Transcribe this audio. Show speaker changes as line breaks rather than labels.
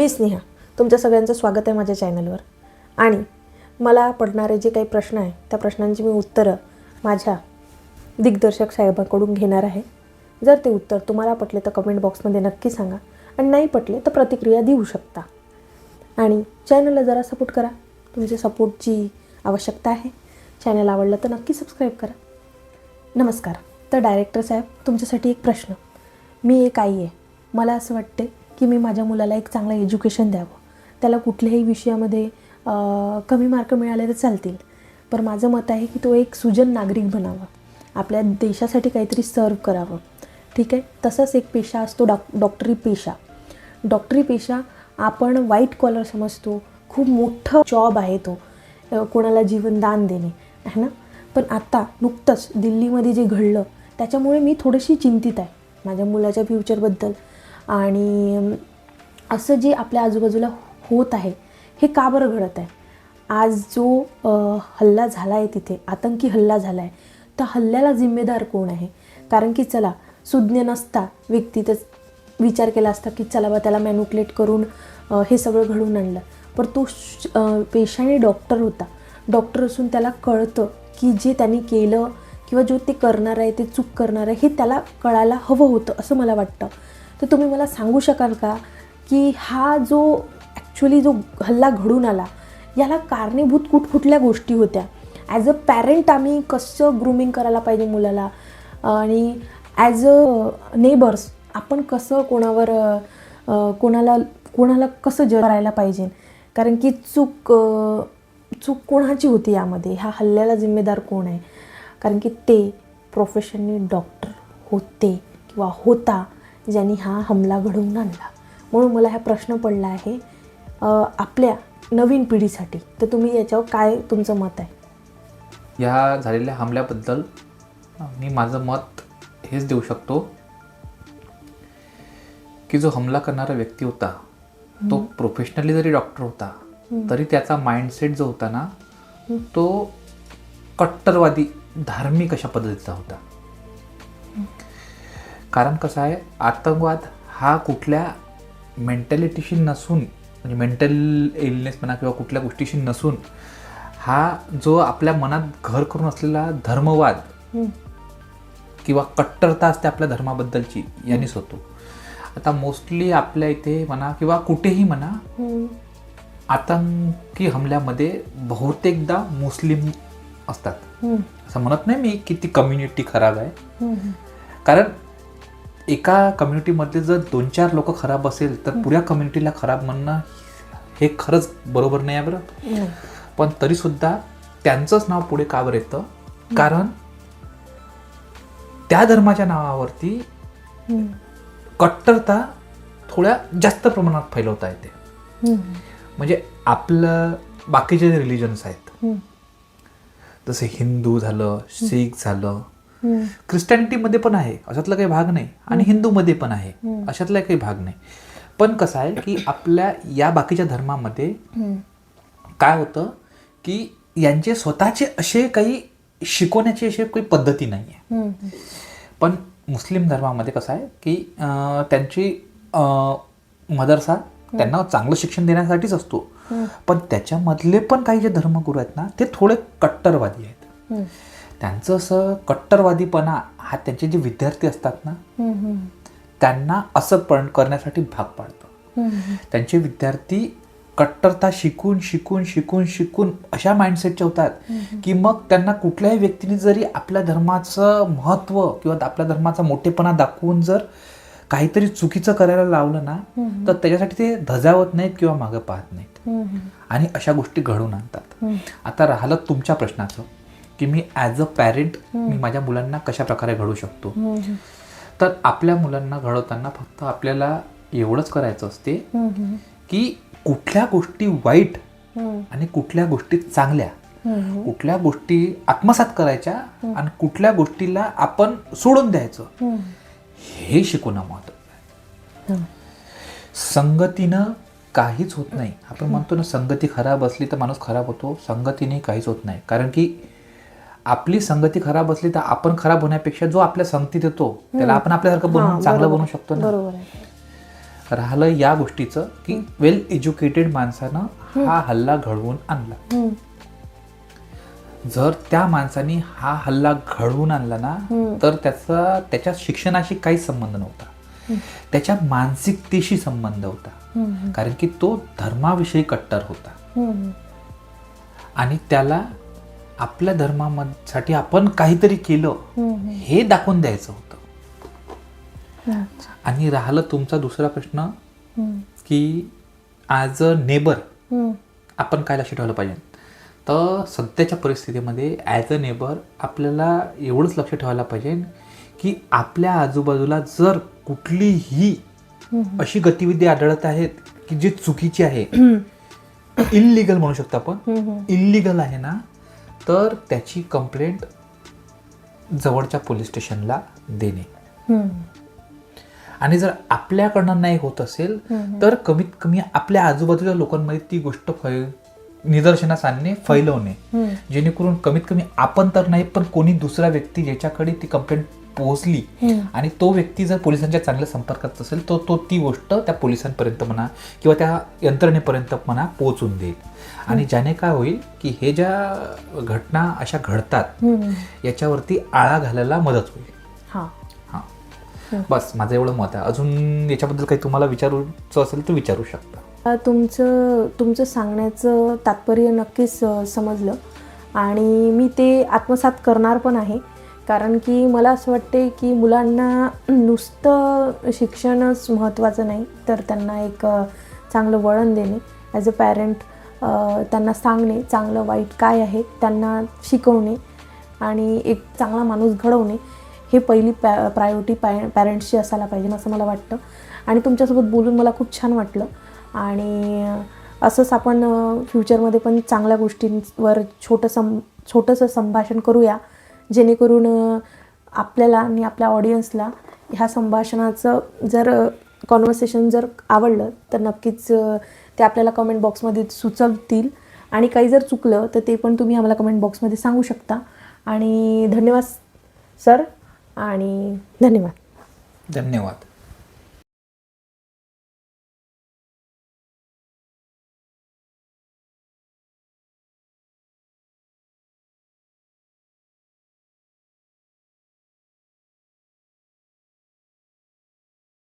मी स्नेहा तुमच्या सगळ्यांचं स्वागत आहे माझ्या चॅनलवर. आणि मला पडणारे जे काही प्रश्न आहे त्या प्रश्नांची मी उत्तरं माझ्या दिग्दर्शक साहेबांकडून घेणार आहे. जर ते उत्तर तुम्हाला पटले तर कमेंट बॉक्समध्ये नक्की सांगा. आणि नाही पटले तर प्रतिक्रिया देऊ शकता. आणि चॅनलला जरा सपोर्ट करा. तुमच्या सपोर्टची आवश्यकता आहे. चॅनल आवडलं तर नक्की सबस्क्राईब करा. नमस्कार. तर डायरेक्टर साहेब तुमच्यासाठी एक प्रश्न. मी एक आई आहे. मला असं वाटते की मी माझ्या मुलाला एक चांगलं एज्युकेशन द्यावं. त्याला कुठल्याही विषयामध्ये कमी मार्क मिळाले तर चालतील. पण माझं मत आहे की तो एक सुजन नागरिक बनावा. आपल्या देशासाठी काहीतरी सर्व करावं. ठीक आहे? तसंच एक पेशा असतो डॉक डॉक्टरी पेशा. डॉक्टरी पेशा आपण व्हाईट कॉलर समजतो. खूप मोठं जॉब आहे तो. कोणाला जीवनदान देणे. आहे ना? पण आत्ता नुकतंच दिल्लीमध्ये जे घडलं त्याच्यामुळे मी थोडीशी चिंतित आहे. माझ्या मुलाच्या फ्युचरबद्दल आणि असं जे आपल्या आजूबाजूला होत आहे हे का बरं घडत आहे? आज जो हल्ला झाला आहे तिथे आतंकी हल्ला झाला आहे त्या हल्ल्याला जिम्मेदार कोण आहे? कारण की चला सुज्ञ नसता व्यक्तीतच विचार केला असता की चला बा त्याला मॅन्युक्लेट करून हे सगळं घडवून आणलं. पण तो श- पेशाने डॉक्टर होता. डॉक्टर असून त्याला कळतं की जे त्यांनी केलं किंवा जो ते करणार आहे ते चूक करणार आहे हे त्याला कळायला हवं होतं असं मला वाटतं. तर तुम्ही मला सांगू शकाल का की हा जो ॲक्च्युली जो हल्ला घडून आला याला कारणीभूत कुठकुठल्या गोष्टी होत्या? ॲज अ पॅरेंट आम्ही कसं ग्रूमिंग करायला पाहिजे मुलाला? आणि ॲज अ नेबर्स आपण कसं कोणावर कोणाला कोणाला कसं जरायला करायला पाहिजे? कारण की चूक चूक कोणाची होती यामध्ये? ह्या हल्ल्याला जिम्मेदार कोण आहे? कारण की ते प्रोफेशनली डॉक्टर होते किंवा होता. ज्यांनी हा हमला घडवून आणला. म्हणून मला हा प्रश्न पडला आहे आपल्या नवीन पिढीसाठी. तर तुम्ही याच्यावर काय तुमचं मत आहे?
या झालेल्या हमल्याबद्दल मी माझं मत हेच देऊ शकतो की जो हमला करणारा व्यक्ती होता तो प्रोफेशनली जरी डॉक्टर होता तरी त्याचा माइंडसेट जो होता ना तो कट्टरवादी धार्मिक अशा पद्धतीचा होता. कारण कसं आहे आतंकवाद हा कुठल्या मेंटॅलिटीशी नसून म्हणजे मेंटल इलनेस म्हणा किंवा कुठल्या गोष्टीशी नसून हा जो आपल्या मनात घर करून असलेला धर्मवाद. किंवा कट्टरता असते आपल्या धर्माबद्दलची यांनीच होतो आता मोस्टली आपल्या इथे म्हणा किंवा कुठेही म्हणा. आतंकी हमल्यामध्ये बहुतेकदा मुस्लिम असतात. असं म्हणत नाही मी की ती कम्युनिटी खराब आहे. कारण एका कम्युनिटीमधले जर दोन चार लोक खराब असेल तर पुऱ्या कम्युनिटीला खराब म्हणणं हे खरंच बरोबर नाही आहे बरं. पण तरी सुद्धा त्यांचंच नाव पुढे का बरं येतं कारण त्या धर्माच्या नावावरती. कट्टरता थोड्या जास्त प्रमाणात फैलवता येते. म्हणजे आपलं बाकीचे जे रिलिजन्स आहेत. जसे हिंदू झालं शीख झालं. ख्रिस्टॅनिटीमध्ये पण आहे अशातला काही भाग नाही आणि हिंदूमध्ये पण आहे. अशातला काही भाग नाही पण कसं आहे की आपल्या या बाकीच्या धर्मामध्ये. काय होतं की यांचे स्वतःचे असे काही शिकवण्याची अशी काही पद्धती नाही आहे. पण मुस्लिम धर्मामध्ये कसं आहे की त्यांची मदरसा त्यांना चांगलं शिक्षण देण्यासाठीच असतो. पण त्याच्यामधले पण काही जे धर्मगुरू आहेत ना ते थोडे कट्टरवादी आहेत. त्यांचं असं कट्टरवादीपणा हा त्यांचे जे विद्यार्थी असतात ना. त्यांना असं पण करण्यासाठी भाग पाडतं. त्यांचे विद्यार्थी कट्टरता शिकून शिकून शिकून शिकून अशा माइंडसेटचे होतात की मग त्यांना कुठल्याही व्यक्तीने जरी आपल्या धर्माचं महत्त्व किंवा आपल्या धर्माचा मोठेपणा दाखवून जर काहीतरी चुकीचं करायला लावलं ना तर त्याच्यासाठी ते धजावत नाहीत किंवा मागं पाहत नाहीत. आणि अशा गोष्टी घडून आणतात. आता राहिलं तुमच्या प्रश्नाचं की मी ॲज अ पॅरेंट मी माझ्या मुलांना कशा प्रकारे घडवू शकतो. तर आपल्या मुलांना घडवताना फक्त आपल्याला एवढंच करायचं असते. की कुठल्या गोष्टी वाईट. आणि कुठल्या गोष्टी चांगल्या. कुठल्या गोष्टी आत्मसात करायच्या आणि कुठल्या गोष्टीला आपण सोडून द्यायचं. हे शिकवणं
महत्त्व.
संगतीनं काहीच होत नाही आपण म्हणतो ना संगती खराब असली तर माणूस खराब होतो संगतीने काहीच होत नाही कारण की आपली संगती खराब असली तर आपण खराब होण्यापेक्षा जो आपल्या संगतीत येतो त्याला आपण आपल्यासारखं बनवून चांगलं. बनवू शकतो ना. राहिलं या गोष्टीचं की वेल एज्युकेटेड माणसानं हा हल्ला घडवून आणला. जर त्या माणसाने हा हल्ला घडवून आणला ना तर त्याचा त्याच्या शिक्षणाशी काहीच संबंध नव्हता. त्याच्या मानसिकतेशी संबंध होता. कारण की तो धर्माविषयी कट्टर होता. आणि त्याला आपल्या धर्मासाठी आपण काहीतरी केलं हे दाखवून द्यायचं होतं. आणि राहिलं तुमचा दुसरा प्रश्न की ॲज अ नेबर आपण काय लक्ष ठेवलं पाहिजे? तर सध्याच्या परिस्थितीमध्ये ॲज अ नेबर आपल्याला एवढंच लक्ष ठेवायला पाहिजे की आपल्या आजूबाजूला जर कुठलीही. अशी गतिविधी आढळत आहेत की जी चुकीची आहे इल्लिगल म्हणू शकतो आपण.
हम्म,
इल्लिगल आहे ना तर त्याची कंप्लेंट जवळच्या पोलीस स्टेशनला देणे. आणि जर आपल्याकडनं नाही होत असेल तर कमीत कमी आपल्या आजूबाजूच्या लोकांमध्ये ती गोष्ट फै निदर्शनास आणणे फैलवणे. जेणेकरून कमीत कमी आपण तर नाही पण कोणी दुसरा व्यक्ती ज्याच्याकडे ती कंप्लेंट पोहोचली. आणि तो व्यक्ती जर पोलिसांच्या चांगल्या संपर्कात असेल तर तो ती गोष्ट त्या पोलिसांपर्यंत म्हणा किंवा त्या यंत्रणेपर्यंत म्हणा पोहोचून देईल. आणि ज्याने काय होईल की हे ज्या घटना अशा घडतात. याच्यावरती आळा घालायला मदत होईल.
हा.
हां. बस माझं एवढं मत आहे. अजून याच्याबद्दल काही तुम्हाला विचारूचं असेल तर विचारू शकता.
तुमचं तुमचं सांगण्याचं तात्पर्य नक्कीच समजलं. आणि मी ते आत्मसात करणार पण आहे. कारण की मला असं वाटते की मुलांना नुसतं शिक्षणच महत्त्वाचं नाही तर त्यांना एक चांगलं वळण देणे. ॲज अ पॅरेंट त्यांना सांगणे चांगलं वाईट काय आहे त्यांना शिकवणे आणि एक चांगला माणूस घडवणे हे पहिली पॅ प्रायोरिटी पॅ पॅरेंट्सची असायला पाहिजे असं मला वाटतं. आणि तुमच्यासोबत बोलून मला खूप छान वाटलं. आणि असंच आपण फ्युचरमध्ये पण चांगल्या गोष्टींवर छोटं सं छोटंसं संभाषण करूया. जेणेकरून आपल्याला आणि आपल्या ऑडियन्सला ह्या संभाषणाचं जर कॉन्व्हर्सेशन जर आवडलं तर नक्कीच ते आपल्याला कमेंट बॉक्समध्ये सुचवतील. आणि काही जर चुकलं तर ते पण तुम्ही आम्हाला कमेंट बॉक्समध्ये सांगू शकता. आणि धन्यवाद सर. आणि धन्यवाद.
धन्यवाद.